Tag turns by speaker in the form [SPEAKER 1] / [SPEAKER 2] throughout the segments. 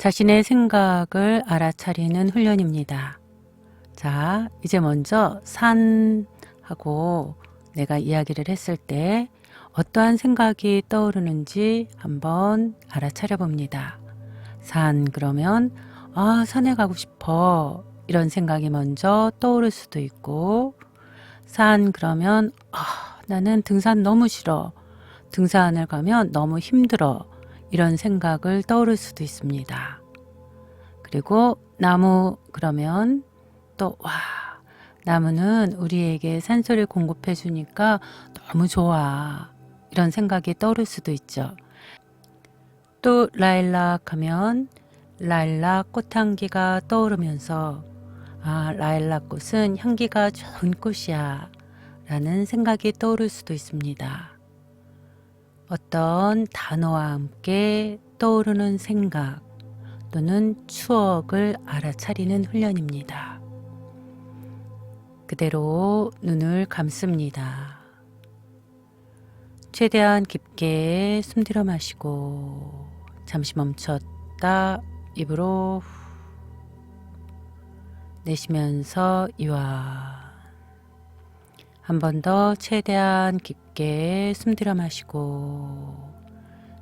[SPEAKER 1] 자신의 생각을 알아차리는 훈련입니다. 자, 이제 먼저 산하고 내가 이야기를 했을 때 어떠한 생각이 떠오르는지 한번 알아차려 봅니다. 산, 그러면, 아, 산에 가고 싶어. 이런 생각이 먼저 떠오를 수도 있고, 산, 그러면, 아, 나는 등산 너무 싫어. 등산을 가면 너무 힘들어. 이런 생각을 떠오를 수도 있습니다. 그리고 나무, 그러면 또, 와, 나무는 우리에게 산소를 공급해 주니까 너무 좋아. 이런 생각이 떠오를 수도 있죠. 또 라일락 하면 라일락 꽃향기가 떠오르면서 아, 라일락 꽃은 향기가 좋은 꽃이야. 라는 생각이 떠오를 수도 있습니다. 어떤 단어와 함께 떠오르는 생각 또는 추억을 알아차리는 훈련입니다. 그대로 눈을 감습니다. 최대한 깊게 숨 들여 마시고 잠시 멈췄다 입으로 후 내쉬면서 이완 한번 더 최대한 깊게 숨 들여 마시고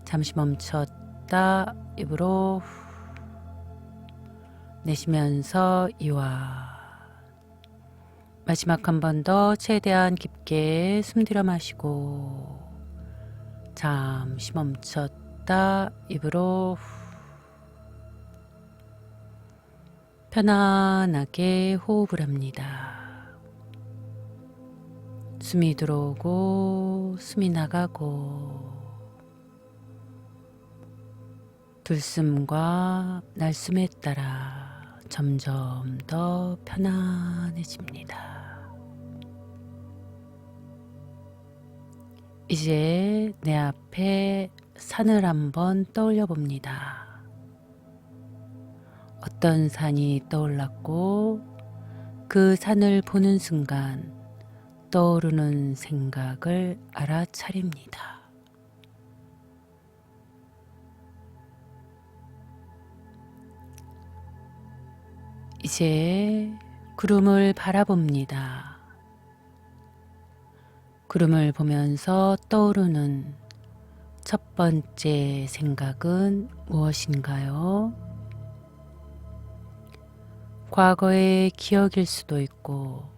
[SPEAKER 1] 잠시 멈췄다 입으로 후 내쉬면서 이완 마지막 한 번 더 최대한 깊게 숨 들여 마시고 잠시 멈췄다 입으로 후 편안하게 호흡을 합니다. 숨이 들어오고 숨이 나가고 들숨과 날숨에 따라 점점 더 편안해집니다. 이제 내 앞에 산을 한번 떠올려 봅니다. 어떤 산이 떠올랐고 그 산을 보는 순간 떠오르는 생각을 알아차립니다. 이제 구름을 바라봅니다. 구름을 보면서 떠오르는 첫 번째 생각은 무엇인가요? 과거의 기억일 수도 있고,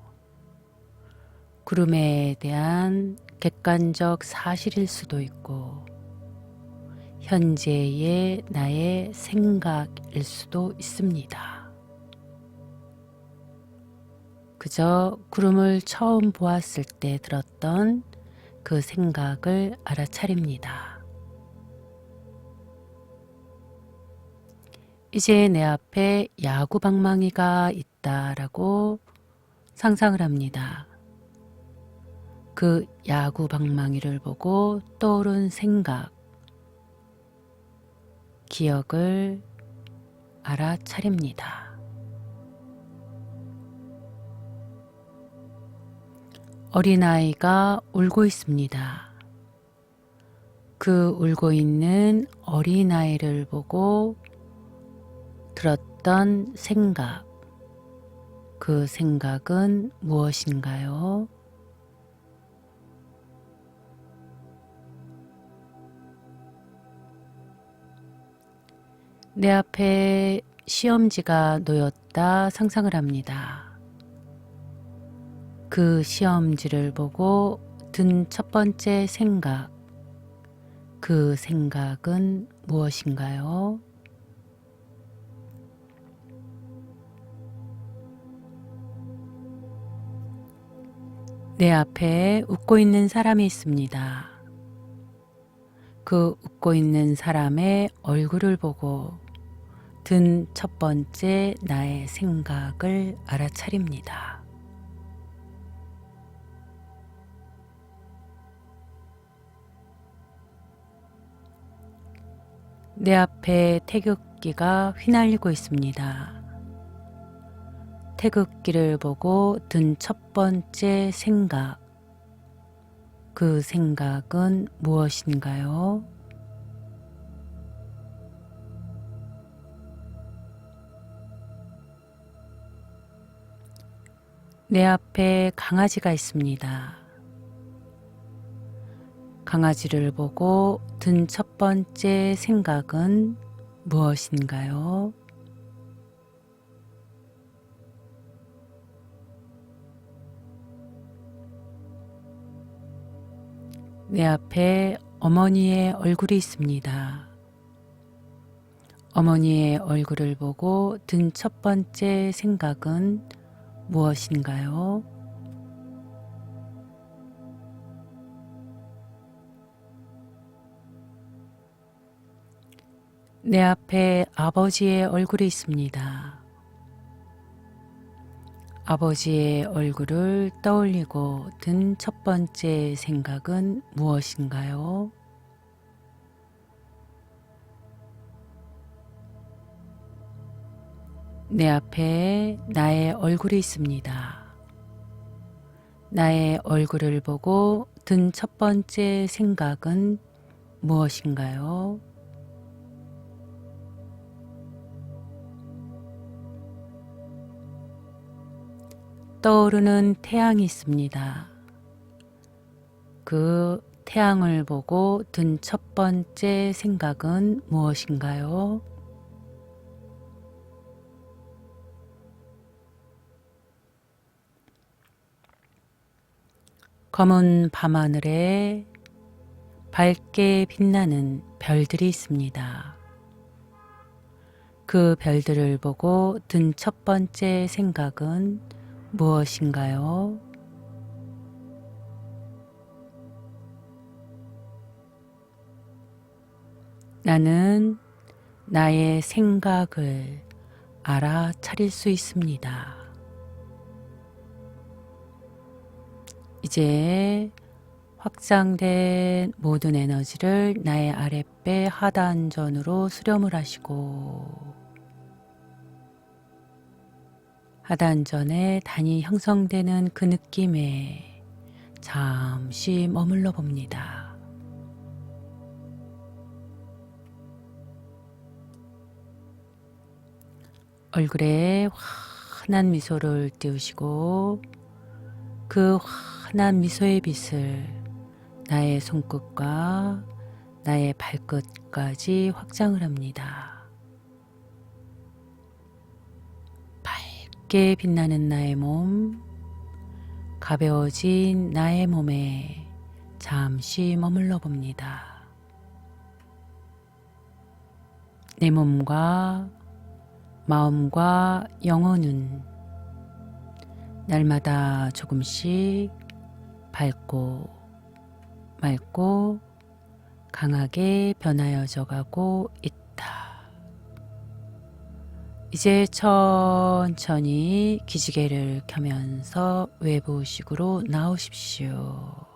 [SPEAKER 1] 구름에 대한 객관적 사실일 수도 있고, 현재의 나의 생각일 수도 있습니다. 그저 구름을 처음 보았을 때 들었던 그 생각을 알아차립니다. 이제 내 앞에 야구 방망이가 있다라고 상상을 합니다. 그 야구 방망이를 보고 떠오른 생각, 기억을 알아차립니다. 어린아이가 울고 있습니다. 그 울고 있는 어린아이를 보고 들었던 생각, 그 생각은 무엇인가요? 내 앞에 시험지가 놓였다 상상을 합니다. 그 시험지를 보고 든 첫 번째 생각, 그 생각은 무엇인가요? 내 앞에 웃고 있는 사람이 있습니다. 그 웃고 있는 사람의 얼굴을 보고 든 첫 번째 나의 생각을 알아차립니다. 내 앞에 태극기가 휘날리고 있습니다. 태극기를 보고 든 첫 번째 생각, 그 생각은 무엇인가요? 내 앞에 강아지가 있습니다. 강아지를 보고 든 첫 번째 생각은 무엇인가요? 내 앞에 어머니의 얼굴이 있습니다. 어머니의 얼굴을 보고 든 첫 번째 생각은 무엇인가요? 내 앞에 아버지의 얼굴이 있습니다. 아버지의 얼굴을 떠올리고 든 첫 번째 생각은 무엇인가요? 내 앞에 나의 얼굴이 있습니다. 나의 얼굴을 보고 든 첫 번째 생각은 무엇인가요? 떠오르는 태양이 있습니다. 그 태양을 보고 든 첫 번째 생각은 무엇인가요? 검은 밤하늘에 밝게 빛나는 별들이 있습니다. 그 별들을 보고 든 첫 번째 생각은 무엇인가요? 나는 나의 생각을 알아차릴 수 있습니다. 이제 확장된 모든 에너지를 나의 아랫배 하단전으로 수렴을 하시고 하단전에 단이 형성되는 그 느낌에 잠시 머물러 봅니다. 얼굴에 환한 미소를 띄우시고 그 환한 미소의 빛을 나의 손끝과 나의 발끝까지 확장을 합니다. 밝게 빛나는 나의 몸, 가벼워진 나의 몸에 잠시 머물러 봅니다. 내 몸과 마음과 영혼은 날마다 조금씩 밝고 맑고 강하게 변하여져 가고 있다. 이제 천천히 기지개를 켜면서 외부식으로 나오십시오.